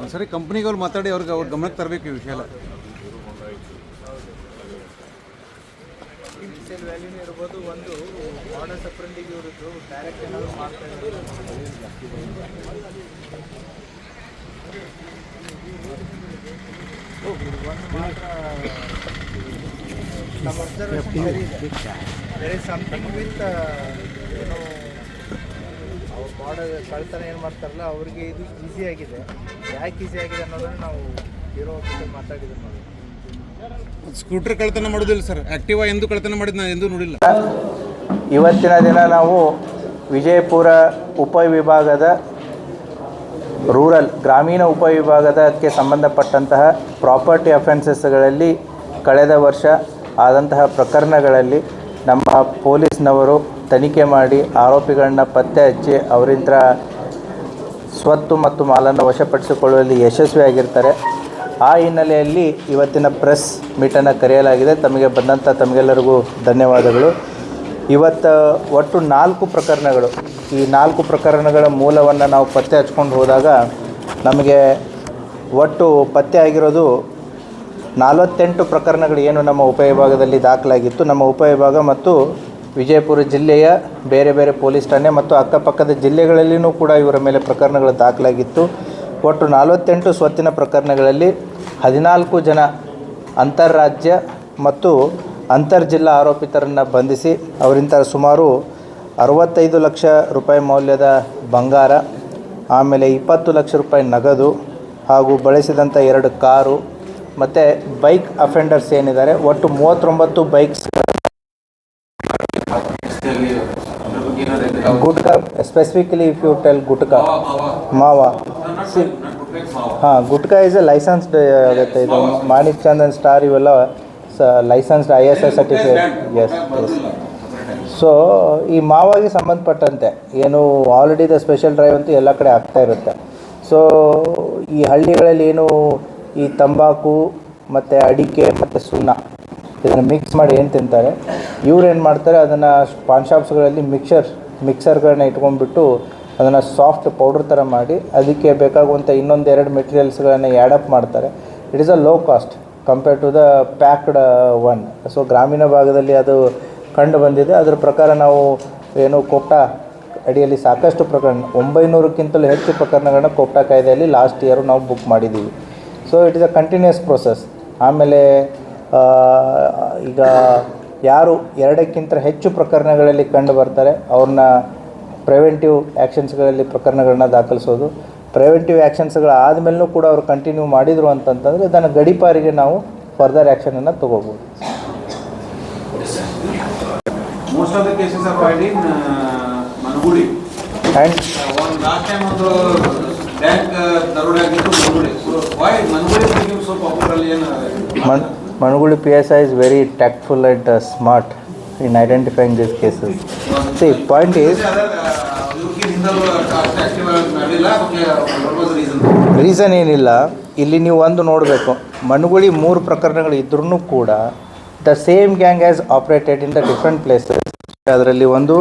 ಒಂದ್ಸರಿ ಕಂಪ್ನಿಗಳು ಮಾತಾಡಿ ಅವ್ರಿಗೆ ಅವ್ರ ಗಮನಕ್ಕೆ ತರಬೇಕು ಈ ವಿಷಯ ಎಲ್ಲ. ಸೇಲ್ ವ್ಯಾಲ್ಯೂನೇ ಇರ್ಬೋದು ಒಂದು ಆರ್ಡರ್ ಸಪ್ರೆಂಟಿಗೆ ಇವ್ರದ್ದು ಡೈರೆಕ್ಟ್ ಏನಾದರೂ ಮಾಡ್ತಾ ಇದ್ದಾರೆ ಒಂದು ಮಾತ್ರ ಸಮಥಿಂಗ್ ವಿತ್ ಏನು ಮಾಡೋ ಕಳ್ತನ ಏನು ಮಾಡ್ತಾರಲ್ಲ ಅವ್ರಿಗೆ ಇದು ಈಸಿ ಆಗಿದೆ. ಯಾಕೆ ಈಸಿ ಆಗಿದೆ ಅನ್ನೋದನ್ನು ನಾವು ಇರೋ ಜೊತೆ ಮಾತಾಡಿದ್ರು ನೋಡಿ. ಸ್ಕೂಟರ್ ಕಳ್ತನ ಮಾಡೋದಿಲ್ಲ ಸರ್ ಆಕ್ಟಿವಾ ಎಂದು ಕಳ್ತನ ಮಾಡಿದ ನಾನು ಎಂದೂ ನೋಡಿಲ್ಲ. ಇವತ್ತಿನ ದಿನ ನಾವು ವಿಜಯಪುರ ಉಪವಿಭಾಗದ ರೂರಲ್ ಗ್ರಾಮೀಣ ಉಪವಿಭಾಗದಕ್ಕೆ ಸಂಬಂಧಪಟ್ಟಂತಹ ಪ್ರಾಪರ್ಟಿ ಅಫೆನ್ಸಸ್ಗಳಲ್ಲಿ ಕಳೆದ ವರ್ಷ ಆದಂತಹ ಪ್ರಕರಣಗಳಲ್ಲಿ ನಮ್ಮ ಪೊಲೀಸ್ನವರು ತನಿಖೆ ಮಾಡಿ ಆರೋಪಿಗಳನ್ನ ಪತ್ತೆ ಹಚ್ಚಿ ಅವರಿಂದ ಸ್ವತ್ತು ಮತ್ತು ಮಾಲನ್ನು ವಶಪಡಿಸಿಕೊಳ್ಳುವಲ್ಲಿ ಯಶಸ್ವಿಯಾಗಿರ್ತಾರೆ ಆ ಹಿನ್ನೆಲೆಯಲ್ಲಿ ಇವತ್ತಿನ ಪ್ರೆಸ್ ಮೀಟನ್ನು ಕರೆಯಲಾಗಿದೆ. ತಮಗೆ ಬಂದಂಥ ತಮಗೆಲ್ಲರಿಗೂ ಧನ್ಯವಾದಗಳು. ಇವತ್ತು ಒಟ್ಟು ನಾಲ್ಕು ಪ್ರಕರಣಗಳು. ಈ ನಾಲ್ಕು ಪ್ರಕರಣಗಳ ಮೂಲವನ್ನು ನಾವು ಪತ್ತೆ ಹಚ್ಕೊಂಡು ಹೋದಾಗ ನಮಗೆ ಒಟ್ಟು ಪತ್ತೆ ಆಗಿರೋದು ನಲವತ್ತೆಂಟು ಪ್ರಕರಣಗಳು ಏನು ನಮ್ಮ ಉಪವಿಭಾಗದಲ್ಲಿ ದಾಖಲಾಗಿತ್ತು. ನಮ್ಮ ಉಪವಿಭಾಗ ಮತ್ತು ವಿಜಯಪುರ ಜಿಲ್ಲೆಯ ಬೇರೆ ಬೇರೆ ಪೊಲೀಸ್ ಠಾಣೆ ಮತ್ತು ಅಕ್ಕಪಕ್ಕದ ಜಿಲ್ಲೆಗಳಲ್ಲಿಯೂ ಕೂಡ ಇವರ ಮೇಲೆ ಪ್ರಕರಣಗಳು ದಾಖಲಾಗಿತ್ತು. ಒಟ್ಟು ನಲವತ್ತೆಂಟು ಸ್ವತ್ತಿನ ಪ್ರಕರಣಗಳಲ್ಲಿ ಹದಿನಾಲ್ಕು ಜನ ಅಂತಾರಾಜ್ಯ ಮತ್ತು ಅಂತರ್ಜಿಲ್ಲಾ ಆರೋಪಿತರನ್ನು ಬಂಧಿಸಿ ಅವರಿಂದ ಸುಮಾರು ಅರವತ್ತೈದು ಲಕ್ಷ ರೂಪಾಯಿ ಮೌಲ್ಯದ ಬಂಗಾರ, ಆಮೇಲೆ ಇಪ್ಪತ್ತು ಲಕ್ಷ ರೂಪಾಯಿ ನಗದು ಹಾಗೂ ಬಳಸಿದಂಥ ಎರಡು ಕಾರು ಮತ್ತು ಬೈಕ್ ಅಫೆಂಡರ್ಸ್ ಏನಿದ್ದಾರೆ, ಒಟ್ಟು ಮೂವತ್ತೊಂಬತ್ತು bikes gutka specifically if you tell gutka ಮಾವ ಹಾಂ ಗುಟ್ಕಾ ಇಸ್ ಎ ಲೈಸೆನ್ಸ್ಡ್ ಆಗುತ್ತೆ ಇದು ಮಾಣಿಕ್ ಚಂದನ್ ಸ್ಟಾರ್ ಇವೆಲ್ಲ ಸ licensed I S S certificate S S so ಈ ಮಾವಾಗಿ ಸಂಬಂಧಪಟ್ಟಂತೆ ಏನು ಆಲ್ರೆಡಿ ದ ಸ್ಪೆಷಲ್ ಡ್ರೈವ್ ಅಂತೂ ಎಲ್ಲ ಕಡೆ ಆಗ್ತಾ ಇರುತ್ತೆ. ಸೊ ಈ ಹಳ್ಳಿಗಳಲ್ಲಿ ಏನು ಈ ತಂಬಾಕು ಮತ್ತು ಅಡಿಕೆ ಮತ್ತು ಸುಣ್ಣ ಇದನ್ನು ಮಿಕ್ಸ್ ಮಾಡಿ ಏನು ತಿಂತಾರೆ? ಇವ್ರು ಏನು ಮಾಡ್ತಾರೆ? ಅದನ್ನು ಪಾನ್ ಶಾಪ್ಸ್ಗಳಲ್ಲಿ ಮಿಕ್ಸರ್ ಮಿಕ್ಸರ್ಗಳನ್ನ ಇಟ್ಕೊಂಡ್ಬಿಟ್ಟು ಅದನ್ನು ಸಾಫ್ಟ್ ಪೌಡ್ರ್ ಥರ ಮಾಡಿ ಅದಕ್ಕೆ ಬೇಕಾಗುವಂಥ ಇನ್ನೊಂದು ಎರಡು ಮೆಟೀರಿಯಲ್ಸ್ಗಳನ್ನು ಆ್ಯಡಪ್ ಮಾಡ್ತಾರೆ. It is a low cost compare to the packed one so ಗ್ರಾಮೀಣ ಭಾಗದಲ್ಲಿ ಅದು ಕಂಡು ಬಂದಿದೆ. ಅದರ ಪ್ರಕಾರ ನಾವು ಏನು ಕೋಪ್ಟಾ ಅಡಿಯಲ್ಲಿ ಸಾಕಷ್ಟು ಪ್ರಕರಣ, ಒಂಬೈನೂರಕ್ಕಿಂತಲೂ ಹೆಚ್ಚು ಪ್ರಕರಣಗಳನ್ನ ಕೋಪ್ಟಾ ಕಾಯ್ದೆಯಲ್ಲಿ ಲಾಸ್ಟ್ ಇಯರು ನಾವು ಬುಕ್ ಮಾಡಿದ್ದೀವಿ. So it is a continuous process ಆಮೇಲೆ ಈಗ ಯಾರು ಎರಡಕ್ಕಿಂತ ಹೆಚ್ಚು ಪ್ರಕರಣಗಳಲ್ಲಿ ಕಂಡು ಬರ್ತಾರೆ ಅವ್ರನ್ನ ಪ್ರಿವೆಂಟಿವ್ ಆ್ಯಕ್ಷನ್ಸ್ಗಳಲ್ಲಿ ಪ್ರಕರಣಗಳನ್ನ ದಾಖಲಿಸೋದು. ಪ್ರಿವೆಂಟಿವ್ ಆ್ಯಕ್ಷನ್ಸ್ಗಳು ಆದಮೇಲೂ ಕೂಡ ಅವರು ಕಂಟಿನ್ಯೂ ಮಾಡಿದರು ಅಂತಂತಂದರೆ ಇದನ್ನು ಗಡಿಪಾರಿಗೆ ನಾವು ಫರ್ದರ್ ಆ್ಯಕ್ಷನನ್ನು ತೊಗೋಬೋದು. ಮನ್ ಆ್ಯಂಡ್ ಒಂದು PSI is very tactful and uh, smart in identifying these cases. See, point is, reason ಏನಿಲ್ಲ. ಇಲ್ಲಿ ನೀವು ಒಂದು ನೋಡಬೇಕು. ಮನುಗುಳಿ ಮೂರು ಪ್ರಕರಣಗಳು ಇದ್ರೂ ಕೂಡ the same gang as operated in the different places ಅದರಲ್ಲಿ ಒಂದು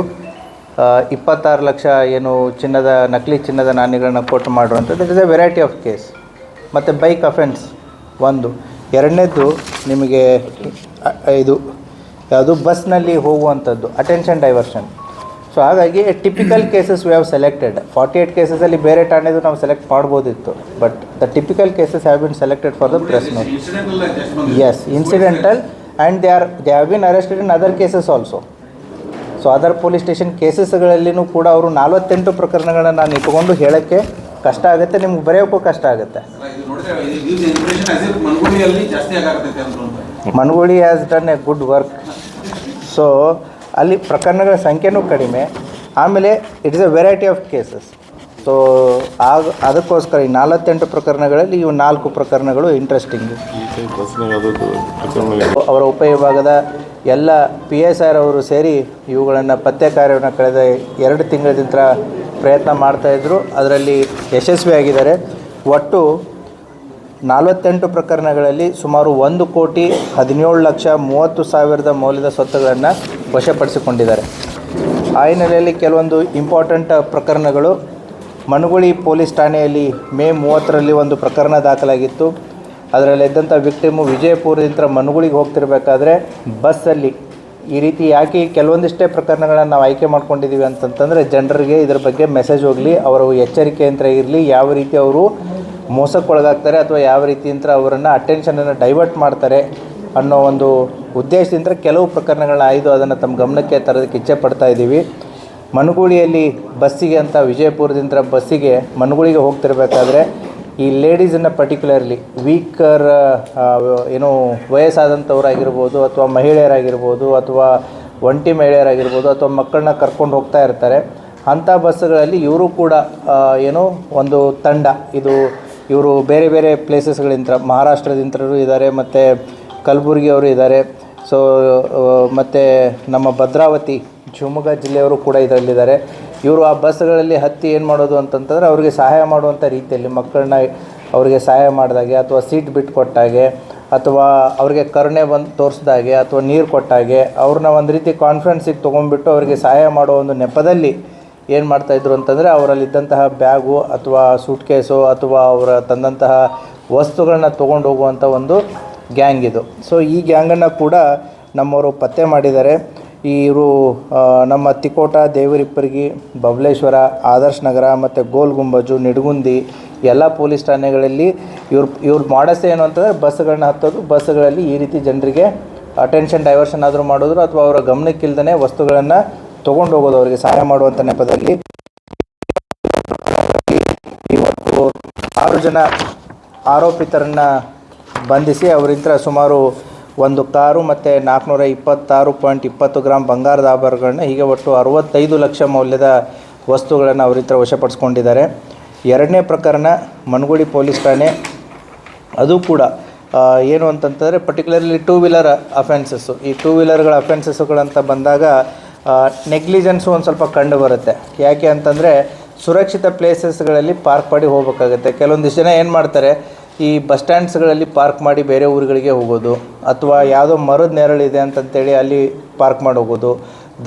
ಇಪ್ಪತ್ತಾರು ಲಕ್ಷ ಏನು ಚಿನ್ನದ ನಕಲಿ ಚಿನ್ನದ ನಾಣ್ಯಗಳನ್ನ ಕೊಟ್ಟು ಮಾಡುವಂಥದ್ದು it is a variety of case ಮತ್ತು ಬೈಕ್ ಅಫೆನ್ಸ್ ಒಂದು. ಎರಡನೇದ್ದು ನಿಮಗೆ ಇದು ಯಾವುದು ಬಸ್ನಲ್ಲಿ ಹೋಗುವಂಥದ್ದು ಅಟೆನ್ಷನ್ ಡೈವರ್ಷನ್ ಸೊ ಹಾಗಾಗಿ typical cases we have selected forty eight ಕೇಸಸಲ್ಲಿ ಬೇರೆ ಠಾಣೆದು ನಾವು ಸೆಲೆಕ್ಟ್ ಮಾಡ್ಬೋದಿತ್ತು. But the typical cases have been selected for the press note as incidental and they are they have been arrested in other cases also so other police station ಕೇಸಸ್ಗಳಲ್ಲಿನೂ ಕೂಡ ಅವರು ನಲವತ್ತೆಂಟು ಪ್ರಕರಣಗಳನ್ನು ನಾನು ಇಟ್ಕೊಂಡು ಹೇಳೋಕ್ಕೆ ಕಷ್ಟ ಆಗುತ್ತೆ ನಿಮ್ಗೆ ಬರೆಯೋಕ್ಕೂ ಕಷ್ಟ ಆಗುತ್ತೆ. Managuli has done a good work so ಅಲ್ಲಿ ಪ್ರಕರಣಗಳ ಸಂಖ್ಯೆನೂ ಕಡಿಮೆ. ಆಮೇಲೆ it is a variety of cases so ಆಗ ಅದಕ್ಕೋಸ್ಕರ ಈ ನಲವತ್ತೆಂಟು ಪ್ರಕರಣಗಳಲ್ಲಿ ಇವು ನಾಲ್ಕು ಪ್ರಕರಣಗಳು ಇಂಟ್ರೆಸ್ಟಿಂಗು ಅವರ ಉಪವಿಭಾಗದ ಎಲ್ಲ ಪಿ ಎಸ್ ಆರ್ ಅವರು ಸೇರಿ ಇವುಗಳನ್ನು ಪತ್ತೆ ಕಾರ್ಯವನ್ನು ಕಳೆದ ಎರಡು ತಿಂಗಳಿಂದ ಪ್ರಯತ್ನ ಮಾಡ್ತಾಯಿದ್ರು ಅದರಲ್ಲಿ ಯಶಸ್ವಿಯಾಗಿದ್ದಾರೆ ಒಟ್ಟು ನಲವತ್ತೆಂಟು ಪ್ರಕರಣಗಳಲ್ಲಿ ಸುಮಾರು ಒಂದು ಕೋಟಿ ಹದಿನೇಳು ಲಕ್ಷ ಮೂವತ್ತು ಸಾವಿರದ ಮೌಲ್ಯದ ಸ್ವತ್ತುಗಳನ್ನು ವಶಪಡಿಸಿಕೊಂಡಿದ್ದಾರೆ. ಆ ಹಿನ್ನೆಲೆಯಲ್ಲಿ ಕೆಲವೊಂದು ಇಂಪಾರ್ಟೆಂಟ್ ಪ್ರಕರಣಗಳು, ಮನುಗುಳಿ ಪೊಲೀಸ್ ಠಾಣೆಯಲ್ಲಿ ಮೇ ಮೂವತ್ತರಲ್ಲಿ ಒಂದು ಪ್ರಕರಣ ದಾಖಲಾಗಿತ್ತು. ಅದರಲ್ಲಿದ್ದಂಥ ವಿಕ್ಟಿಮು ವಿಜಯಪುರದಿಂದ ಮನುಗುಳಿಗೆ ಹೋಗ್ತಿರ್ಬೇಕಾದ್ರೆ ಬಸ್ಸಲ್ಲಿ ಈ ರೀತಿ ಯಾಕೆ ಕೆಲವೊಂದಿಷ್ಟೇ ಪ್ರಕರಣಗಳನ್ನು ನಾವು ಆಯ್ಕೆ ಮಾಡ್ಕೊಂಡಿದ್ದೀವಿ ಅಂತಂತಂದರೆ ಜನರಿಗೆ ಇದ್ರ ಬಗ್ಗೆ ಮೆಸೇಜ್ ಹೋಗಲಿ, ಅವರ ಎಚ್ಚರಿಕೆಯಿಂದ ಇರಲಿ, ಯಾವ ರೀತಿ ಅವರು ಮೋಸಕ್ಕೊಳಗಾಗ್ತಾರೆ ಅಥವಾ ಯಾವ ರೀತಿ ಅಂತ ಅವರನ್ನು ಅಟೆನ್ಷನನ್ನು ಡೈವರ್ಟ್ ಮಾಡ್ತಾರೆ ಅನ್ನೋ ಒಂದು ಉದ್ದೇಶದಿಂದ ಕೆಲವು ಪ್ರಕರಣಗಳನ್ನ ಆಯ್ದು ಅದನ್ನು ತಮ್ಮ ಗಮನಕ್ಕೆ ತರೋದಕ್ಕೆ ಇಚ್ಛೆ ಪಡ್ತಾ ಇದ್ದೀವಿ. ಮನುಗುಳಿಯಲ್ಲಿ ಬಸ್ಸಿಗೆ ಅಂತ ವಿಜಯಪುರದಿಂದ ಬಸ್ಸಿಗೆ ಮನುಗುಳಿಗೆ ಹೋಗ್ತಿರ್ಬೇಕಾದ್ರೆ ಈ ಲೇಡೀಸನ್ನು ಪರ್ಟಿಕ್ಯುಲರ್ಲಿ ವೀಕರ್ ಏನು ವಯಸ್ಸಾದಂಥವ್ರಾಗಿರ್ಬೋದು ಅಥವಾ ಮಹಿಳೆಯರಾಗಿರ್ಬೋದು ಅಥವಾ ಒಂಟಿ ಮಹಿಳೆಯರಾಗಿರ್ಬೋದು ಅಥವಾ ಮಕ್ಕಳನ್ನ ಕರ್ಕೊಂಡು ಹೋಗ್ತಾ ಇರ್ತಾರೆ, ಅಂಥ ಬಸ್ಸುಗಳಲ್ಲಿ ಇವರು ಕೂಡ ಏನು ಒಂದು ತಂಡ. ಇದು ಇವರು ಬೇರೆ ಬೇರೆ ಪ್ಲೇಸಸ್ಗಳಿಂದ ಮಹಾರಾಷ್ಟ್ರದಿಂತರೂ ಇದ್ದಾರೆ, ಮತ್ತು ಕಲಬುರಗಿಯವರು ಇದ್ದಾರೆ. ಸೊ ಮತ್ತು ನಮ್ಮ ಭದ್ರಾವತಿ, ಶಿವಮೊಗ್ಗ ಜಿಲ್ಲೆಯವರು ಕೂಡ ಇದರಲ್ಲಿದ್ದಾರೆ. ಇವರು ಆ ಬಸ್ಗಳಲ್ಲಿ ಹತ್ತಿ ಏನು ಮಾಡೋದು ಅಂತಂತಂದರೆ ಅವರಿಗೆ ಸಹಾಯ ಮಾಡುವಂಥ ರೀತಿಯಲ್ಲಿ ಮಕ್ಕಳನ್ನ ಅವರಿಗೆ ಸಹಾಯ ಮಾಡಿದಾಗೆ ಅಥವಾ ಸೀಟ್ ಬಿಟ್ಟು ಕೊಟ್ಟಾಗೆ ಅಥವಾ ಅವರಿಗೆ ಕರುಣೆ ಬಂದು ತೋರಿಸ್ದಾಗೆ ಅಥವಾ ನೀರು ಕೊಟ್ಟಾಗೆ ಅವ್ರನ್ನ ಒಂದು ರೀತಿ ಕಾನ್ಫಿಡೆನ್ಸಿಗೆ ತೊಗೊಂಡ್ಬಿಟ್ಟು ಅವರಿಗೆ ಸಹಾಯ ಮಾಡೋ ಒಂದು ನೆಪದಲ್ಲಿ ಏನು ಮಾಡ್ತಾಯಿದ್ರು ಅಂತಂದರೆ ಅವರಲ್ಲಿದ್ದಂತಹ ಬ್ಯಾಗು ಅಥವಾ ಸೂಟ್ ಕೇಸು ಅಥವಾ ಅವರ ತಂದಂತಹ ವಸ್ತುಗಳನ್ನ ತೊಗೊಂಡು ಹೋಗುವಂಥ ಒಂದು ಗ್ಯಾಂಗ್ ಇದು. ಸೊ ಈ ಗ್ಯಾಂಗನ್ನು ಕೂಡ ನಮ್ಮವರು ಪತ್ತೆ ಮಾಡಿದ್ದಾರೆ. ಇವರು ನಮ್ಮ ತಿಕೋಟ, ದೇವರಿಪ್ಪರ್ಗಿ, ಬಬಲೇಶ್ವರ, ಆದರ್ಶ್ ನಗರ ಮತ್ತು ಗೋಲ್ ಗುಂಬಜು, ನಿಡಗುಂದಿ ಎಲ್ಲ ಪೊಲೀಸ್ ಠಾಣೆಗಳಲ್ಲಿ ಇವ್ರು ಇವ್ರು ಮಾಡಸ್ ಏನು ಅಂತಂದರೆ ಬಸ್ಗಳನ್ನ ಹತ್ತೋದು ಬಸ್ಗಳಲ್ಲಿ ಈ ರೀತಿ ಜನರಿಗೆ ಅಟೆನ್ಷನ್ ಡೈವರ್ಷನ್ ಆದರೂ ಮಾಡಿದ್ರು ಅಥವಾ ಅವರ ಗಮನಕ್ಕಿಲ್ದೇ ವಸ್ತುಗಳನ್ನು ತೊಗೊಂಡು ಹೋಗೋದು ಅವರಿಗೆ ಸಹಾಯ ಮಾಡುವಂಥ ನೆಪದಲ್ಲಿ. ಇವತ್ತು ಆರು ಜನ ಆರೋಪಿತರನ್ನು ಬಂಧಿಸಿ ಅವರಿಂದ ಸುಮಾರು ಒಂದು ಕಾರು ಮತ್ತು ನಾಲ್ಕುನೂರ ಇಪ್ಪತ್ತಾರು ಪಾಯಿಂಟ್ ಇಪ್ಪತ್ತು ಗ್ರಾಮ್ ಬಂಗಾರದ ಆಭರಣಗಳನ್ನ ಹೀಗೆ ಒಟ್ಟು ಅರವತ್ತೈದು ಲಕ್ಷ ಮೌಲ್ಯದ ವಸ್ತುಗಳನ್ನು ಅವರಿತ್ರ ವಶಪಡಿಸ್ಕೊಂಡಿದ್ದಾರೆ. ಎರಡನೇ ಪ್ರಕರಣ ಮನಗುಡಿ ಪೊಲೀಸ್ ಠಾಣೆ. ಅದು ಕೂಡ ಏನು ಅಂತಂತಂದರೆ ಪರ್ಟಿಕ್ಯುಲರ್ಲಿ ಟೂ ವೀಲರ್ ಅಫೆನ್ಸಸ್ಸು ಈ ಟೂ ವೀಲರ್ಗಳ ಅಫೆನ್ಸಸ್ಸುಗಳಂತ ಬಂದಾಗ ನೆಗ್ಲಿಜೆನ್ಸು ಒಂದು ಸ್ವಲ್ಪ ಕಂಡು ಬರುತ್ತೆ. ಯಾಕೆ ಅಂತಂದರೆ ಸುರಕ್ಷಿತ ಪ್ಲೇಸಸ್ಗಳಲ್ಲಿ ಪಾರ್ಕ್ ಮಾಡಿ ಹೋಗಬೇಕಾಗುತ್ತೆ. ಕೆಲವೊಂದಿಷ್ಟು ಜನ ಏನು ಮಾಡ್ತಾರೆ ಈ ಬಸ್ ಸ್ಟ್ಯಾಂಡ್ಸ್ಗಳಲ್ಲಿ ಪಾರ್ಕ್ ಮಾಡಿ ಬೇರೆ ಊರುಗಳಿಗೆ ಹೋಗೋದು, ಅಥವಾ ಯಾವುದೋ ಮರದ ನೆರಳಿದೆ ಅಂತಂತೇಳಿ ಅಲ್ಲಿ ಪಾರ್ಕ್ ಮಾಡಿ ಹೋಗೋದು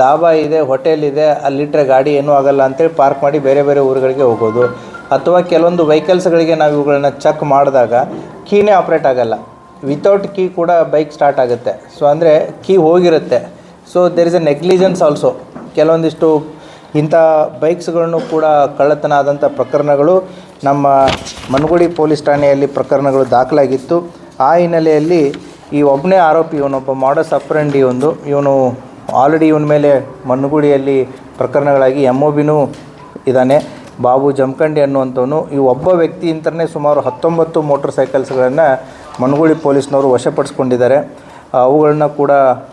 ದಾಬಾ ಇದೆ, ಹೋಟೆಲ್ ಇದೆ ಅಲ್ಲಿಟ್ಟರೆ ಗಾಡಿ ಏನೂ ಆಗಲ್ಲ ಅಂತೇಳಿ ಪಾರ್ಕ್ ಮಾಡಿ ಬೇರೆ ಬೇರೆ ಊರುಗಳಿಗೆ ಹೋಗೋದು. ಅಥವಾ ಕೆಲವೊಂದು ವೆಹಿಕಲ್ಸ್ಗಳಿಗೆ ನಾವು ಇವುಗಳನ್ನ ಚೆಕ್ ಮಾಡಿದಾಗ ಕೀನೇ ಆಪ್ರೇಟ್ ಆಗಲ್ಲ. ವಿತೌಟ್ ಕೀ ಕೂಡ ಬೈಕ್ ಸ್ಟಾರ್ಟ್ ಆಗುತ್ತೆ. ಸೊ ಅಂದರೆ ಕೀ ಹೋಗಿರುತ್ತೆ. So there is a negligence also ಕೆಲವೊಂದಿಷ್ಟು ಇಂಥ ಬೈಕ್ಸ್ಗಳನ್ನು ಕೂಡ ಕಳ್ಳತನ ಆದಂಥ ಪ್ರಕರಣಗಳು ನಮ್ಮ ಮನಗುಳಿ ಪೊಲೀಸ್ ಠಾಣೆಯಲ್ಲಿ ಪ್ರಕರಣಗಳು ದಾಖಲಾಗಿತ್ತು. ಆ ಹಿನ್ನೆಲೆಯಲ್ಲಿ ಈ ಒಬ್ಬನೇ ಆರೋಪಿ ಇವನೊಬ್ಬ ಮಾಡಸ್ ಅಪ್ರೆಂಡಿ ಒಂದು. ಇವನು ಆಲ್ರೆಡಿ ಇವನ ಮೇಲೆ ಮಣ್ಣುಗುಡಿಯಲ್ಲಿ ಪ್ರಕರಣಗಳಾಗಿ ಎಂ ಒ ಬಿನೂ ಇದ್ದಾನೆ ಬಾಬು ಜಮಖಂಡಿ ಅನ್ನುವಂಥವನು. ಈ ಒಬ್ಬ ವ್ಯಕ್ತಿ ಅಂತಲೇ ಸುಮಾರು ಹತ್ತೊಂಬತ್ತು ಮೋಟರ್ ಸೈಕಲ್ಸ್ಗಳನ್ನು ಮನ್ಗುಳಿ ಪೊಲೀಸ್ನವರು ವಶಪಡಿಸ್ಕೊಂಡಿದ್ದಾರೆ. ಅವುಗಳನ್ನ ಕೂಡ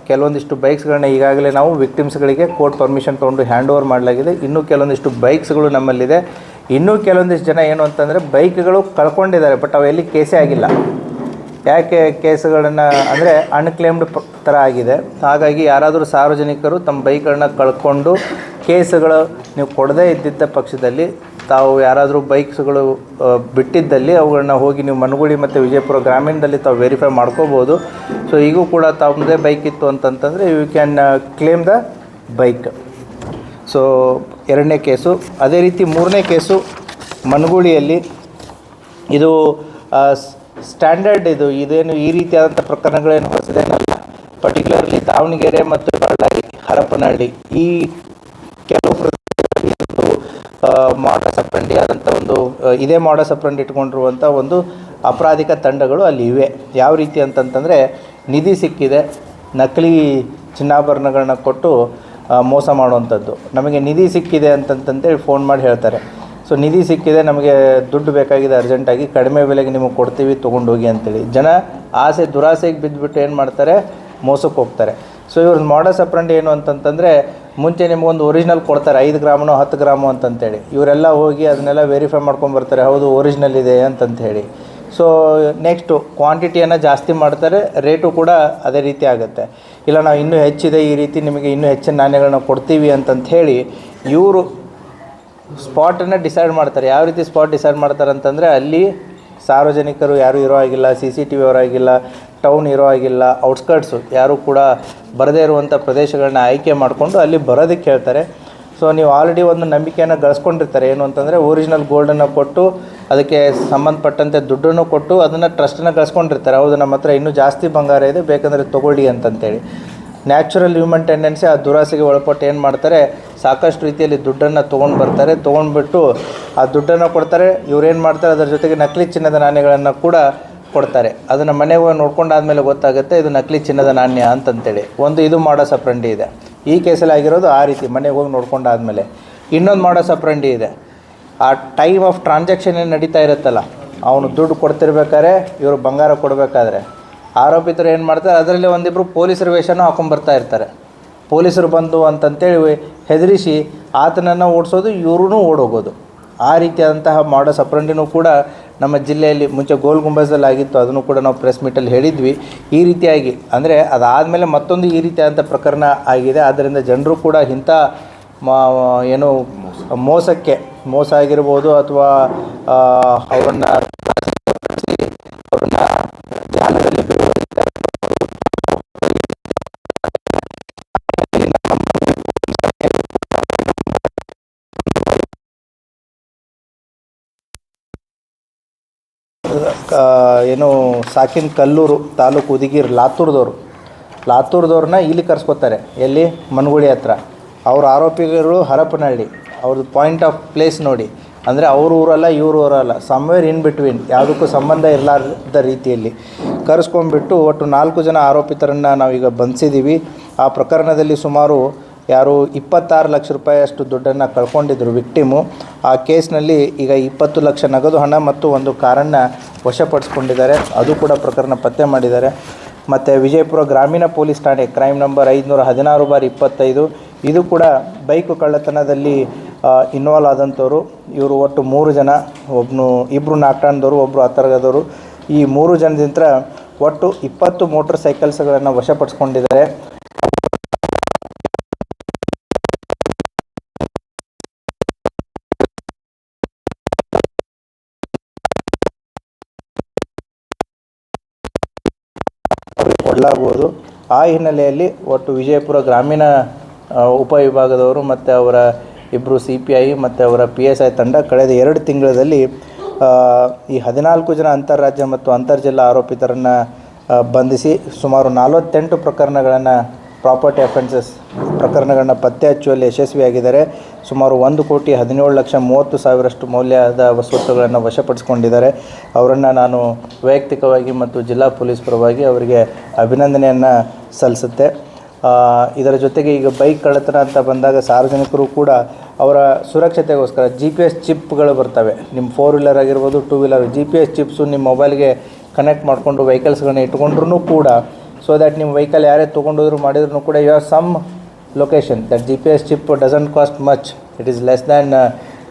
ಕೆಲವೊಂದಿಷ್ಟು ಬೈಕ್ಸ್ಗಳನ್ನ ಈಗಾಗಲೇ ನಾವು ವಿಕ್ಟಿಮ್ಸ್ಗಳಿಗೆ ಕೋರ್ಟ್ ಪರ್ಮಿಷನ್ ತೊಗೊಂಡು ಹ್ಯಾಂಡ್ ಓವರ್ ಮಾಡಲಾಗಿದೆ. ಇನ್ನೂ ಕೆಲವೊಂದಿಷ್ಟು ಬೈಕ್ಸ್ಗಳು ನಮ್ಮಲ್ಲಿದೆ. ಇನ್ನೂ ಕೆಲವೊಂದಿಷ್ಟು ಜನ ಏನು ಅಂತಂದರೆ ಬೈಕ್ಗಳು ಕಳ್ಕೊಂಡಿದ್ದಾರೆ, ಬಟ್ ಅವೆಲ್ಲಿ ಕೇಸೇ ಆಗಿಲ್ಲ. ಯಾಕೆ ಕೇಸುಗಳನ್ನು ಅಂದರೆ ಅನ್ಕ್ಲೇಮ್ಡ್ ಥರ ಆಗಿದೆ. ಹಾಗಾಗಿ ಯಾರಾದರೂ ಸಾರ್ವಜನಿಕರು ತಮ್ಮ ಬೈಕ್ಗಳನ್ನ ಕಳ್ಕೊಂಡು ಕೇಸುಗಳು ನೀವು ಕೊಡದೇ ಇದ್ದಿದ್ದ ಪಕ್ಷದಲ್ಲಿ ತಾವು ಯಾರಾದರೂ ಬೈಕ್ಸ್ಗಳು ಬಿಟ್ಟಿದ್ದಲ್ಲಿ ಅವುಗಳನ್ನ ಹೋಗಿ ನೀವು ಮನಗುಳಿ ಮತ್ತು ವಿಜಯಪುರ ಗ್ರಾಮೀಣದಲ್ಲಿ ತಾವು ವೆರಿಫೈ ಮಾಡ್ಕೋಬೋದು. ಸೊ, ಈಗೂ ಕೂಡ ತಮ್ಮದೇ ಬೈಕ್ ಇತ್ತು ಅಂತಂತಂದರೆ you can claim the bike so ಎರಡನೇ ಕೇಸು. ಅದೇ ರೀತಿ ಮೂರನೇ ಕೇಸು ಮನಗುಳಿಯಲ್ಲಿ. ಇದು ಸ್ಟ್ಯಾಂಡರ್ಡ್ ಇದು. ಇದೇನು ಈ ರೀತಿಯಾದಂಥ ಪ್ರಕರಣಗಳೇನು ಹೊಸದೇನಲ್ಲ ಪರ್ಟಿಕ್ಯುಲರ್ಲಿ ದಾವಣಗೆರೆ ಮತ್ತು ಬಳ್ಳಾರಿ, ಹರಪನಹಳ್ಳಿ. ಈ ಕೆಲವು ಮಾಡಸ್ ಅಪ್ರಂಡಿ ಆದಂಥ ಒಂದು ಇದೇ ಮಾಡಸ್ ಅಪ್ರಂಡಿ ಇಟ್ಕೊಂಡಿರುವಂಥ ಒಂದು ಅಪರಾಧಿಕ ತಂಡಗಳು ಅಲ್ಲಿ ಇವೆ. ಯಾವ ರೀತಿ ಅಂತಂತಂದರೆ, ನಿಧಿ ಸಿಕ್ಕಿದೆ. ನಕಲಿ ಚಿನ್ನಾಭರಣಗಳನ್ನ ಕೊಟ್ಟು ಮೋಸ ಮಾಡುವಂಥದ್ದು. ನಮಗೆ ನಿಧಿ ಸಿಕ್ಕಿದೆ ಅಂತಂತಂತೇಳಿ ಫೋನ್ ಮಾಡಿ ಹೇಳ್ತಾರೆ. ಸೊ, ನಿಧಿ ಸಿಕ್ಕಿದೆ, ನಮಗೆ ದುಡ್ಡು ಬೇಕಾಗಿದೆ ಅರ್ಜೆಂಟಾಗಿ, ಕಡಿಮೆ ಬೆಲೆಗೆ ನಿಮಗೆ ಕೊಡ್ತೀವಿ, ತೊಗೊಂಡೋಗಿ ಅಂತೇಳಿ. ಜನ ಆಸೆ, ದುರಾಸೆಗೆ ಬಿದ್ದುಬಿಟ್ಟು ಏನು ಮಾಡ್ತಾರೆ? ಮೋಸಕ್ಕೆ ಹೋಗ್ತಾರೆ. ಸೊ ಇವ್ರ ಮಾಡಸ್ ಅಪ್ರಂಡ್ ಏನು ಅಂತಂತಂದರೆ, ಮುಂಚೆ ನಿಮಗೊಂದು ಒರಿಜಿನಲ್ ಕೊಡ್ತಾರೆ, ಐದು ಗ್ರಾಮನೋ, ಹತ್ತು ಗ್ರಾಮು ಅಂತಂತೇಳಿ. ಇವರೆಲ್ಲ ಹೋಗಿ ಅದನ್ನೆಲ್ಲ ವೆರಿಫೈ ಮಾಡ್ಕೊಂಬರ್ತಾರೆ ಹೌದು ಒರಿಜಿನಲ್ ಇದೆ ಅಂತಂತ ಹೇಳಿ ಸೊ ನೆಕ್ಸ್ಟು ಕ್ವಾಂಟಿಟಿಯನ್ನು ಜಾಸ್ತಿ ಮಾಡ್ತಾರೆ ರೇಟು ಕೂಡ ಅದೇ ರೀತಿ ಆಗುತ್ತೆ. ಇಲ್ಲ, ನಾವು ಇನ್ನೂ ಹೆಚ್ಚಿದೆ, ಈ ರೀತಿ ನಿಮಗೆ ಇನ್ನೂ ಹೆಚ್ಚಿನ ನಾಣ್ಯಗಳನ್ನ ಕೊಡ್ತೀವಿ ಅಂತಂತ ಹೇಳಿ ಇವರು ಸ್ಪಾಟನ್ನು ಡಿಸೈಡ್ ಮಾಡ್ತಾರೆ. ಯಾವ ರೀತಿ ಸ್ಪಾಟ್ ಡಿಸೈಡ್ ಮಾಡ್ತಾರೆ ಅಂತಂದರೆ ಅಲ್ಲಿ ಸಾರ್ವಜನಿಕರು ಯಾರೂ ಇರೋ ಆಗಿಲ್ಲ ಸಿ ಸಿ ಟಿ ವಿ ಇರೋ ಆಗಿಲ್ಲ, ಟೌನ್ ಇರೋ ಆಗಿಲ್ಲ ಔಟ್ಸ್ಕರ್ಟ್ಸು ಯಾರೂ ಕೂಡ ಬರದೇ ಇರುವಂಥ ಪ್ರದೇಶಗಳನ್ನ ಆಯ್ಕೆ ಮಾಡಿಕೊಂಡು ಅಲ್ಲಿ ಬರೋದಕ್ಕೆ ಹೇಳ್ತಾರೆ. ಸೊ ನೀವು ಆಲ್ರೆಡಿ ಒಂದು ನಂಬಿಕೆಯನ್ನು ಗಳಿಸ್ಕೊಂಡಿರ್ತಾರೆ. ಏನು ಅಂತಂದರೆ ಒರಿಜಿನಲ್ ಗೋಲ್ಡನ್ನು ಕೊಟ್ಟು, ಅದಕ್ಕೆ ಸಂಬಂಧಪಟ್ಟಂತೆ ದುಡ್ಡನ್ನು ಕೊಟ್ಟು, ಅದನ್ನು ಟ್ರಸ್ಟನ್ನು ಗಳಿಸ್ಕೊಂಡಿರ್ತಾರೆ. ಹೌದು, ನಮ್ಮ ಹತ್ರ ಇನ್ನೂ ಜಾಸ್ತಿ ಬಂಗಾರ ಇದೆ, ಬೇಕಂದರೆ ತೊಗೊಳ್ಳಿ ಅಂತಂತೇಳಿ. ನ್ಯಾಚುರಲ್ ಹ್ಯೂಮನ್ ಟೆಂಡೆನ್ಸಿ ಆ ದುರಾಸೆಗೆ ಒಳಪಟ್ಟು ಏನು ಮಾಡ್ತಾರೆ, ಸಾಕಷ್ಟು ರೀತಿಯಲ್ಲಿ ದುಡ್ಡನ್ನು ತೊಗೊಂಡು ಬರ್ತಾರೆ. ತೊಗೊಂಡ್ಬಿಟ್ಟು ಆ ದುಡ್ಡನ್ನು ಕೊಡ್ತಾರೆ. ಇವ್ರೇನು ಮಾಡ್ತಾರೆ, ಅದರ ಜೊತೆಗೆ ನಕಲಿ ಚಿನ್ನದ ನಾಣ್ಯಗಳನ್ನು ಕೂಡ ಕೊಡ್ತಾರೆ. ಅದನ್ನು ಮನೆಗೆ ಹೋಗಿ ನೋಡ್ಕೊಂಡಾದ್ಮೇಲೆ ಗೊತ್ತಾಗುತ್ತೆ, ಇದು ನಕಲಿ ಚಿನ್ನದ ನಾಣ್ಯ ಅಂತಂತೇಳಿ. ಒಂದು ಇದು ಮಾಡೋ ಸಪ್ರಂಡಿ ಇದೆ. ಈ ಕೇಸಲ್ಲಿ ಆಗಿರೋದು ಆ ರೀತಿ, ಮನೆಗೆ ಹೋಗಿ ನೋಡ್ಕೊಂಡಾದ್ಮೇಲೆ. ಇನ್ನೊಂದು ಮಾಡೋ ಸಪ್ರೆಂಡಿ ಇದೆ. ಆ ಟೈಮ್ ಆಫ್ ಟ್ರಾನ್ಸಾಕ್ಷನ್ ಏನು ನಡೀತಾ ಇರುತ್ತಲ್ಲ, ಅವನು ದುಡ್ಡು ಕೊಡ್ತಿರ್ಬೇಕಾದ್ರೆ, ಇವರು ಬಂಗಾರ ಕೊಡಬೇಕಾದ್ರೆ. ಆರೋಪಿತರು ಏನು ಮಾಡ್ತಾರೆ, ಅದರಲ್ಲಿ ಒಂದಿಬ್ಬರು ಪೊಲೀಸರ ವೇಷನೂ ಹಾಕೊಂಡ್ಬರ್ತಾ ಇರ್ತಾರೆ. ಪೊಲೀಸರು ಬಂದು ಅಂತಂತೇಳಿ ಹೆದರಿಸಿ, ಆತನನ್ನು ಓಡಿಸೋದು ಇವ್ರೂ ಓಡೋಗೋದು. ಆ ರೀತಿಯಾದಂತಹ ಮಾಡೋ ಸಪ್ರೆಂಡಿನೂ ಕೂಡ ನಮ್ಮ ಜಿಲ್ಲೆಯಲ್ಲಿ ಮುಂಚೆ ಗೋಲ್ ಗುಂಬಜದಲ್ಲಿ ಆಗಿತ್ತು ಅದನ್ನು ಕೂಡ ನಾವು ಪ್ರೆಸ್ ಮೀಟಲ್ಲಿ ಹೇಳಿದ್ವಿ. ಈ ರೀತಿಯಾಗಿ, ಅಂದರೆ ಅದಾದಮೇಲೆ ಮತ್ತೊಂದು ಈ ರೀತಿಯಾದಂಥ ಪ್ರಕರಣ ಆಗಿದೆ. ಆದ್ದರಿಂದ ಜನರು ಕೂಡ ಇಂಥ ಏನು ಮೋಸಕ್ಕೆ ಮೋಸ ಆಗಿರ್ಬೋದು ಅಥವಾ ಅವ್ರನ್ನ ಏನು ಸಾಕಿನ ಕಲ್ಲೂರು ತಾಲೂಕು ಉದಿಗಿರ್ ಲಾತೂರ್ದವರು. ಲಾತೂರ್ದವ್ರನ್ನ ಇಲ್ಲಿ ಕರ್ಸ್ಕೊತಾರೆ, ಎಲ್ಲಿ? ಮನಗುಳಿ ಹತ್ರ. ಅವ್ರ ಆರೋಪಿಗಳು ಹರಪನಹಳ್ಳಿ. ಅವ್ರದ್ದು ಪಾಯಿಂಟ್ ಆಫ್ ಪ್ಲೇಸ್ ನೋಡಿ. ಅಂದರೆ ಅವ್ರ ಊರಲ್ಲ, ಇವ್ರ ಊರಲ್ಲ. ಸಮ್ವೇರ್ ಇನ್ ಬಿಟ್ವೀನ್ ಯಾವುದಕ್ಕೂ ಸಂಬಂಧ ಇರಲಾರ್ದ ರೀತಿಯಲ್ಲಿ. ಕರೆಸ್ಕೊಂಡ್ಬಿಟ್ಟು ಒಟ್ಟು ನಾಲ್ಕು ಜನ ಆರೋಪಿತರನ್ನು ನಾವೀಗ ಬಂಧಿಸಿದ್ದೀವಿ ಆ ಪ್ರಕರಣದಲ್ಲಿ ಸುಮಾರು ಯಾರು ಇಪ್ಪತ್ತಾರು ಲಕ್ಷ ರೂಪಾಯಿಯಷ್ಟು ದುಡ್ಡನ್ನು ಕಳ್ಕೊಂಡಿದ್ರು ವಿಕ್ಟಿಮು, ಆ ಕೇಸ್ನಲ್ಲಿ ಈಗ ಇಪ್ಪತ್ತು ಲಕ್ಷ ನಗದು ಹಣ ಮತ್ತು ಒಂದು ಕಾರನ್ನು ವಶಪಡಿಸ್ಕೊಂಡಿದ್ದಾರೆ. ಅದು ಕೂಡ ಪ್ರಕರಣ ಪತ್ತೆ ಮಾಡಿದ್ದಾರೆ. ಮತ್ತು ವಿಜಯಪುರ ಗ್ರಾಮೀಣ ಪೊಲೀಸ್ ಠಾಣೆ ಕ್ರೈಮ್ ನಂಬರ್ ಐದುನೂರ ಹದಿನಾರು ಬಾರ್ ಇಪ್ಪತ್ತೈದು, ಇದು ಕೂಡ ಬೈಕು ಕಳ್ಳತನದಲ್ಲಿ ಇನ್ವಾಲ್ವ್ ಆದಂಥವರು. ಇವರು ಒಟ್ಟು ಮೂರು ಜನ ಒಬ್ಬನು ಇಬ್ಬರು ನಾಲ್ಕಾಣದವರು ಒಬ್ಬರು ಹತ್ತರಗದವರು. ಈ ಮೂರು ಜನದಿಂದ ಒಟ್ಟು ಇಪ್ಪತ್ತು ಮೋಟರ್ ಸೈಕಲ್ಸ್ಗಳನ್ನು ವಶಪಡಿಸ್ಕೊಂಡಿದ್ದಾರೆ. ಆ ಹಿನ್ನೆಲೆಯಲ್ಲಿ ಒಟ್ಟು ವಿಜಯಪುರ ಗ್ರಾಮೀಣ ಉಪವಿಭಾಗದವರು ಮತ್ತು ಅವರ ಇಬ್ಬರು ಸಿ ಪಿ ಐ ಮತ್ತು ಅವರ ಪಿ ಎಸ್ ಐ ತಂಡ ಕಳೆದ ಎರಡು ತಿಂಗಳಲ್ಲಿ ಈ ಹದಿನಾಲ್ಕು ಜನ ಅಂತಾರಾಜ್ಯ ಮತ್ತು ಅಂತರ್ಜಿಲ್ಲಾ ಆರೋಪಿತರನ್ನು ಬಂಧಿಸಿ ಸುಮಾರು ನಲವತ್ತೆಂಟು ಪ್ರಕರಣಗಳನ್ನು ಪ್ರಾಪರ್ಟಿ ಅಫೆನ್ಸಸ್ ಪ್ರಕರಣಗಳನ್ನ ಪತ್ತೆ ಹಚ್ಚುವಲ್ಲಿ ಯಶಸ್ವಿಯಾಗಿದ್ದಾರೆ. ಸುಮಾರು ಒಂದು ಕೋಟಿ ಹದಿನೇಳು ಲಕ್ಷ ಮೂವತ್ತು ಸಾವಿರಷ್ಟು ಮೌಲ್ಯದ ವಸ್ತುಗಳನ್ನು ವಶಪಡಿಸಿಕೊಂಡಿದ್ದಾರೆ. ಅವರನ್ನು ನಾನು ವೈಯಕ್ತಿಕವಾಗಿ ಮತ್ತು ಜಿಲ್ಲಾ ಪೊಲೀಸ್ ಪರವಾಗಿ ಅವರಿಗೆ ಅಭಿನಂದನೆಯನ್ನು ಸಲ್ಲಿಸುತ್ತೆ. ಇದರ ಜೊತೆಗೆ ಈಗ ಬೈಕ್ ಕಳ್ಳತನ ಅಂತ ಬಂದಾಗ ಸಾರ್ವಜನಿಕರು ಕೂಡ ಅವರ ಸುರಕ್ಷತೆಗೋಸ್ಕರ ಜಿ ಪಿ ಎಸ್ ಚಿಪ್ಗಳು ಬರ್ತವೆ. ನಿಮ್ಮ ಫೋರ್ ವೀಲರ್ ಆಗಿರ್ಬೋದು two wheeler G P S chips ನಿಮ್ಮ ಮೊಬೈಲ್ಗೆ ಕನೆಕ್ಟ್ ಮಾಡಿಕೊಂಡು ವೆಹಿಕಲ್ಸ್ಗಳನ್ನ ಇಟ್ಕೊಂಡ್ರೂ ಕೂಡ ಸೊ ದ್ಯಾಟ್ ನಿಮ್ಮ ವೆಹಿಕಲ್ ಯಾರೇ ತೊಗೊಂಡಿದ್ರು ಮಾಡಿದ್ರು ಕೂಡ you are some location that G P S chip doesn't cost much it is less than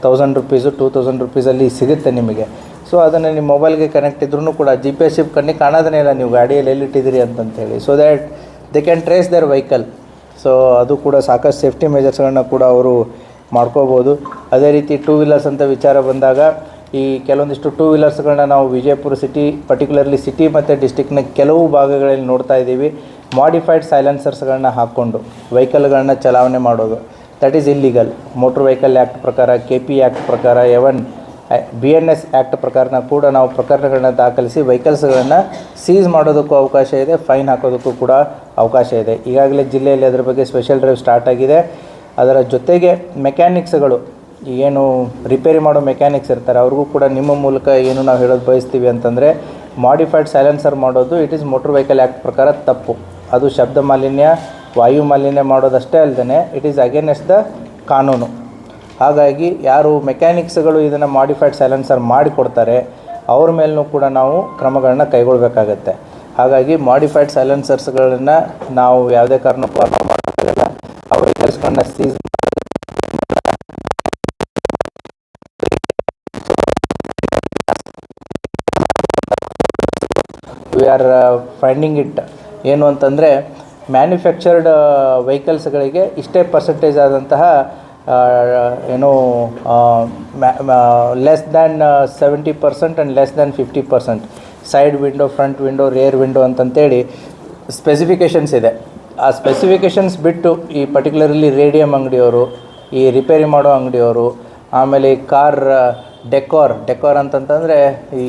thousand rupees two thousand ರುಪೀಸಲ್ಲಿ ಸಿಗುತ್ತೆ ನಿಮಗೆ. ಸೊ ಅದನ್ನು ನಿಮ್ಮ ಮೊಬೈಲ್ಗೆ ಕನೆಕ್ಟ್ ಇದ್ರೂ ಕೂಡ ಜಿ ಪಿ ಎಸ್ ಚಿಪ್ ಕಣ್ಣಿಗೆ ಕಾಣೋದೇ ಇಲ್ಲ. ನೀವು ಗಾಡಿಯಲ್ಲಿ ಎಲ್ಲಿಟ್ಟಿದ್ದೀರಿ ಅಂತಂತೇಳಿ. So that they can trace their vehicle so ಅದು ಕೂಡ ಸಾಕಷ್ಟು ಸೇಫ್ಟಿ ಮೆಜರ್ಸ್ಗಳನ್ನ ಕೂಡ ಅವರು ಮಾಡ್ಕೋಬೋದು. ಅದೇ ರೀತಿ ಟೂ ವೀಲರ್ಸ್ ಅಂತ ವಿಚಾರ ಬಂದಾಗ ಈ ಕೆಲವೊಂದಿಷ್ಟು ಟೂ ವೀಲರ್ಸ್ಗಳನ್ನ ನಾವು ವಿಜಯಪುರ ಸಿಟಿ ಪರ್ಟಿಕ್ಯುಲರ್ಲಿ ಸಿಟಿ ಮತ್ತು ಡಿಸ್ಟಿಕ್ನ ಕೆಲವು ಭಾಗಗಳಲ್ಲಿ ನೋಡ್ತಾ ಇದ್ದೀವಿ. ಮಾಡಿಫೈಡ್ ಸೈಲೆನ್ಸರ್ಸ್ಗಳನ್ನ ಹಾಕ್ಕೊಂಡು ವೆಹಿಕಲ್ಗಳನ್ನ ಚಲಾವಣೆ ಮಾಡೋದು. That is illegal motor vehicle act ಪ್ರಕಾರ ಕೆ ಪಿ ಆ್ಯಕ್ಟ್ ಪ್ರಕಾರ even B N S act ಪ್ರಕಾರನ ಕೂಡ ನಾವು ಪ್ರಕರಣಗಳನ್ನ ದಾಖಲಿಸಿ ವೆಹಿಕಲ್ಸ್ಗಳನ್ನು ಸೀಸ್ ಮಾಡೋದಕ್ಕೂ ಅವಕಾಶ ಇದೆ ಫೈನ್ ಹಾಕೋದಕ್ಕೂ ಕೂಡ ಅವಕಾಶ ಇದೆ. ಈಗಾಗಲೇ ಜಿಲ್ಲೆಯಲ್ಲಿ ಅದರ ಬಗ್ಗೆ ಸ್ಪೆಷಲ್ ಡ್ರೈವ್ ಸ್ಟಾರ್ಟ್ ಆಗಿದೆ. ಅದರ ಜೊತೆಗೆ ಮೆಕ್ಯಾನಿಕ್ಸ್ಗಳು ಏನು ರಿಪೇರಿ ಮಾಡೋ ಮೆಕ್ಯಾನಿಕ್ಸ್ ಇರ್ತಾರೆ, ಅವ್ರಿಗೂ ಕೂಡ ನಿಮ್ಮ ಮೂಲಕ ಏನು ನಾವು ಹೇಳೋದು ಬಯಸ್ತೀವಿ ಅಂತಂದರೆ ಮಾಡಿಫೈಡ್ ಸೈಲೆನ್ಸರ್ ಮಾಡೋದು it is motor vehicle act ಪ್ರಕಾರ ತಪ್ಪು. ಅದು ಶಬ್ದ ಮಾಲಿನ್ಯ, ವಾಯು ಮಾಲಿನ್ಯ ಮಾಡೋದಷ್ಟೇ ಅಲ್ಲದೆ ಇಟ್ ಈಸ್ ಅಗೇನೆಸ್ಟ್ ದ ಕಾನೂನು. ಹಾಗಾಗಿ ಯಾರು ಮೆಕ್ಯಾನಿಕ್ಸ್ಗಳು ಇದನ್ನು ಮಾಡಿಫೈಡ್ ಸೈಲೆನ್ಸರ್ ಮಾಡಿಕೊಡ್ತಾರೆ, ಅವ್ರ ಮೇಲೂ ಕೂಡ ನಾವು ಕ್ರಮಗಳನ್ನ ಕೈಗೊಳ್ಳಬೇಕಾಗತ್ತೆ ಹಾಗಾಗಿ ಮಾಡಿಫೈಡ್ ಸೈಲೆನ್ಸರ್ಸ್ಗಳನ್ನು ನಾವು ಯಾವುದೇ ಕಾರಣಕ್ಕೂ ಅಲೋ ಮಾಡೋಕ್ಕಾಗಲ್ಲ ಆ ವೆಹಿಕಲ್ಸ್ಗಳನ್ನ seize we are finding it ಏನು ಅಂತಂದರೆ ಮ್ಯಾನುಫ್ಯಾಕ್ಚರ್ಡ್ ವೆಹಿಕಲ್ಸ್ಗಳಿಗೆ ಇಷ್ಟೇ ಪರ್ಸೆಂಟೇಜ್ ಆದಂತಹ ಏನು less than seventy percent and less than fifty percent side window front window rear window ಅಂತಂತೇಳಿ specifications ಇದೆ. ಆ ಸ್ಪೆಸಿಫಿಕೇಷನ್ಸ್ ಬಿಟ್ಟು ಈ ಪರ್ಟಿಕ್ಯುಲರ್ಲಿ ರೇಡಿಯಂ ಅಂಗಡಿಯವರು, ಈ ರಿಪೇರಿ ಮಾಡೋ ಅಂಗಡಿಯವರು, ಆಮೇಲೆ ಕಾರ್ ಡೆಕೋರ್ ಡೆಕೋರ್ ಅಂತಂತಂದರೆ ಈ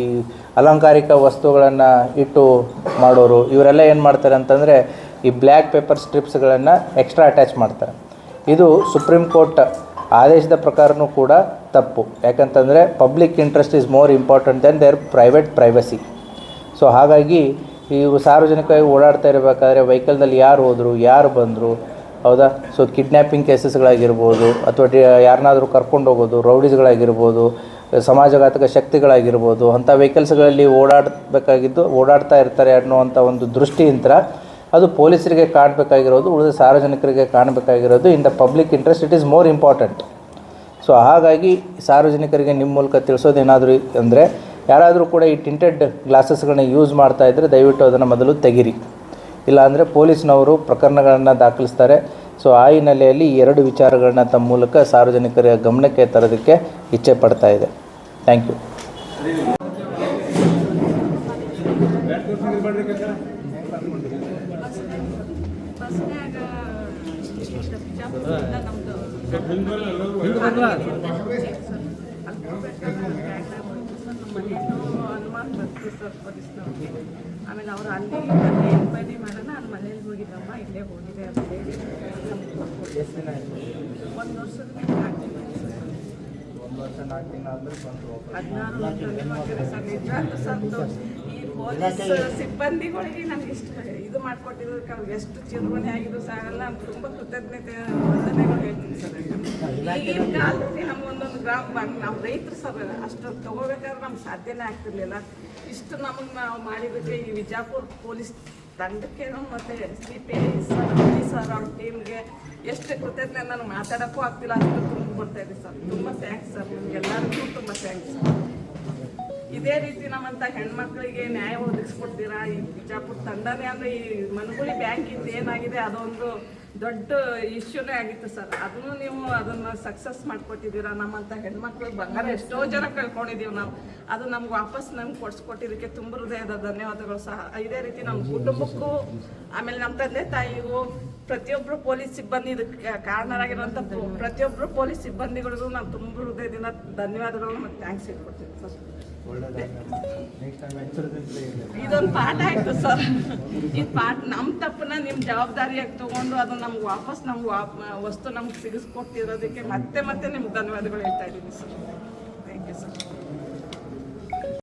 ಅಲಂಕಾರಿಕ ವಸ್ತುಗಳನ್ನು ಇಟ್ಟು ಮಾಡೋರು, ಇವರೆಲ್ಲ ಏನು ಮಾಡ್ತಾರೆ ಅಂತಂದರೆ ಈ ಬ್ಲ್ಯಾಕ್ ಪೇಪರ್ ಸ್ಟ್ರಿಪ್ಸ್ಗಳನ್ನು ಎಕ್ಸ್ಟ್ರಾ ಅಟ್ಯಾಚ್ ಮಾಡ್ತಾರೆ. ಇದು ಸುಪ್ರೀಂ ಕೋರ್ಟ್ ಆದೇಶದ ಪ್ರಕಾರನೂ ಕೂಡ ತಪ್ಪು. ಯಾಕಂತಂದರೆ public interest is more important than their private privacy. So ಹಾಗಾಗಿ ಇವರು ಸಾರ್ವಜನಿಕವಾಗಿ ಓಡಾಡ್ತಾ ಇರಬೇಕಾದ್ರೆ ವೆಹಿಕಲ್ದಲ್ಲಿ ಯಾರು ಹೋದರು, ಯಾರು ಬಂದರು, ಹೌದಾ? ಸೊ ಕಿಡ್ನ್ಯಾಪಿಂಗ್ ಕೇಸಸ್ಗಳಾಗಿರ್ಬೋದು, ಅಥವಾ ಯಾರನ್ನಾದರೂ ಕರ್ಕೊಂಡು ಹೋಗೋದು ರೌಡೀಸ್ಗಳಾಗಿರ್ಬೋದು ಸಮಾಜಘಾತಕ ಶಕ್ತಿಗಳಾಗಿರ್ಬೋದು, ಅಂಥ ವೆಹಿಕಲ್ಸ್ಗಳಲ್ಲಿ ಓಡಾಡಬೇಕಾಗಿದ್ದು, ಓಡಾಡ್ತಾ ಇರ್ತಾರೆ ಅನ್ನುವಂಥ ಒಂದು ದೃಷ್ಟಿಯಿಂದ ಅದು ಪೊಲೀಸರಿಗೆ ಕಾಣಬೇಕಾಗಿರೋದು, ಉಳಿದ ಸಾರ್ವಜನಿಕರಿಗೆ ಕಾಣಬೇಕಾಗಿರೋದು in the public interest it is more important so ಹಾಗಾಗಿ ಸಾರ್ವಜನಿಕರಿಗೆ ನಿಮ್ಮ ಮೂಲಕ ತಿಳಿಸೋದೇನಾದರೂ ಅಂದರೆ, ಯಾರಾದರೂ ಕೂಡ ಈ ಟಿಂಟೆಡ್ ಗ್ಲಾಸಸ್ಗಳನ್ನ ಯೂಸ್ ಮಾಡ್ತಾ ಇದ್ದರೆ ದಯವಿಟ್ಟು ಅದನ್ನು ಮೊದಲು ತೆಗಿರಿ. ಇಲ್ಲಾಂದರೆ ಪೊಲೀಸ್ನವರು ಪ್ರಕರಣಗಳನ್ನು ದಾಖಲಿಸ್ತಾರೆ. ಸೊ ಆ ಹಿನ್ನೆಲೆಯಲ್ಲಿ ಎರಡು ವಿಚಾರಗಳನ್ನ ತಮ್ಮ ಮೂಲಕ ಸಾರ್ವಜನಿಕರ ಗಮನಕ್ಕೆ ತರೋದಕ್ಕೆ ಇಚ್ಛೆ ಪಡ್ತಾ ಇದೆ. ಥ್ಯಾಂಕ್ ಯು ಬಸ್ನ್ಯಾಗ ಆಮೇಲೆ ಅವ್ರು ಅಲ್ಲಿ ಅಲ್ಲಿ ಎನ್ಕ್ವೈರಿ ಮಾಡೋಣ ಅಲ್ಲಿ ಮನೇಲಿ ಹೋಗಿದ್ದಮ್ಮ ಇಲ್ಲೇ ಹೋಗಿದೆ ಅಂತ ಹೇಳಿ ಒಂದು ವರ್ಷದ ಮೇಲೆ ಹದಿನಾರು ಈ ಪೊಲೀಸ್ ಸಿಬ್ಬಂದಿಗಳಿಗೆ ನಮ್ಗೆ ಇಷ್ಟ. ಇದು ಮಾಡ್ಕೊಟ್ಟಿರೋದಕ್ಕೆ ಅವ್ರಿಗೆ ಎಷ್ಟು ಚಿರುಮಣಿ ಆಗಿದ್ರು ಸಾಗಲ್ಲ ನಾನು ತುಂಬ ಕೃತಜ್ಞತೆ ವಂದನೆಗಳು ಹೇಳ್ತೀನಿ ಸರ್. ಈಗಿನ ಕಾಲದಲ್ಲಿ ನಮ್ಗೊಂದೊಂದು ಗ್ರಾಮ ಬ್ಯಾಂಕ್ ನಮ್ಮ ರೈತರು ಸರ್ ಅಷ್ಟೊಂದು ತಗೋಬೇಕಾದ್ರೆ ನಮ್ಗೆ ಸಾಧ್ಯನೇ ಆಗ್ತಿರ್ಲಿಲ್ಲ. ಇಷ್ಟು ನಮಗೆ ನಾವು ಮಾಡಿದ್ದಕ್ಕೆ ಈ ವಿಜಾಪುರ ಪೊಲೀಸ್ ತಂಡಕ್ಕೆ ಮತ್ತು C P I sir Abhi sir ಅವ್ರ ಟೀಮ್ಗೆ ಎಷ್ಟು ಕೃತಜ್ಞತೆ ನನಗೆ ಮಾತಾಡೋಕ್ಕೂ ಆಗ್ತಿಲ್ಲ ಅಂತ ತುಂಬ ಬರ್ತಾ ಇದೆ ಸರ್. ತುಂಬ ಥ್ಯಾಂಕ್ಸ್ ಸರ್ ನಿಮ್ಗೆಲ್ಲರಿಗೂ ತುಂಬ ಥ್ಯಾಂಕ್ಸ್ ಇದೇ ರೀತಿ ನಮ್ಮಂಥ ಹೆಣ್ಮಕ್ಳಿಗೆ ನ್ಯಾಯ ಒದಗಿಸ್ಕೊಡ್ತೀರಾ? ಈ ಬಿಜಾಪುರ ತಂಡನೇ ಅಂದರೆ ಈ ಮನಗುಳಿ ಬ್ಯಾಂಕಿಂದ ಏನಾಗಿದೆ ಅದೊಂದು ದೊಡ್ಡ ಇಶ್ಯೂನೇ ಆಗಿತ್ತು ಸರ್. ಅದನ್ನು ನೀವು ಅದನ್ನು ಸಕ್ಸಸ್ ಮಾಡಿಕೊಟ್ಟಿದ್ದೀರಾ ನಮ್ಮಂಥ ಹೆಣ್ಮಕ್ಳು ಬಂಗಾರ ಎಷ್ಟೋ ಜನ ಕಳ್ಕೊಂಡಿದ್ದೀವಿ ನಾವು. ಅದು ನಮ್ಗೆ ವಾಪಸ್ ನಮ್ಗೆ ಕೊಡಿಸ್ಕೊಟ್ಟಿದ್ದಕ್ಕೆ ತುಂಬ ಹೃದಯದ ಧನ್ಯವಾದಗಳು ಸಹ. ಇದೇ ರೀತಿ ನಮ್ಮ ಕುಟುಂಬಕ್ಕೂ, ಆಮೇಲೆ ನಮ್ಮ ತಂದೆ ತಾಯಿಗೂ ಪ್ರತಿಯೊಬ್ಬರು ಪೊಲೀಸ್ ಸಿಬ್ಬಂದಿ ಇದಕ್ಕೆ ಕಾರಣರಾಗಿರುವಂಥ ಪ್ರತಿಯೊಬ್ಬರು ಪೊಲೀಸ್ ಸಿಬ್ಬಂದಿಗಳಿಗೂ ನಾನು ತುಂಬ ಹೃದಯದಿಂದ ಧನ್ಯವಾದಗಳು ಮತ್ತು ಥ್ಯಾಂಕ್ಸ್ ಹೇಳ್ಕೊಡ್ತೀನಿ ಸರ್. ಇದೊಂದು ಪಾಠ ಆಯ್ತು ಸರ್. ಈ ಪಾಠ ನಮ್ಮ ತಪ್ಪನ್ನ ನಿಮ್ಮ ಜವಾಬ್ದಾರಿಯಾಗಿ ತಗೊಂಡು ಅದು ನಮ್ಗೆ ವಾಪಸ್ ನಮ್ಗೆ ವಸ್ತು ನಮ್ಗೆ ಸಿಗಿಸ್ಕೊಟ್ಟಿರೋದಕ್ಕೆ ಮತ್ತೆ ಮತ್ತೆ ನಿಮ್ಗೆ ಧನ್ಯವಾದಗಳು ಹೇಳ್ತಾ ಇದ್ದೀನಿ ಸರ್.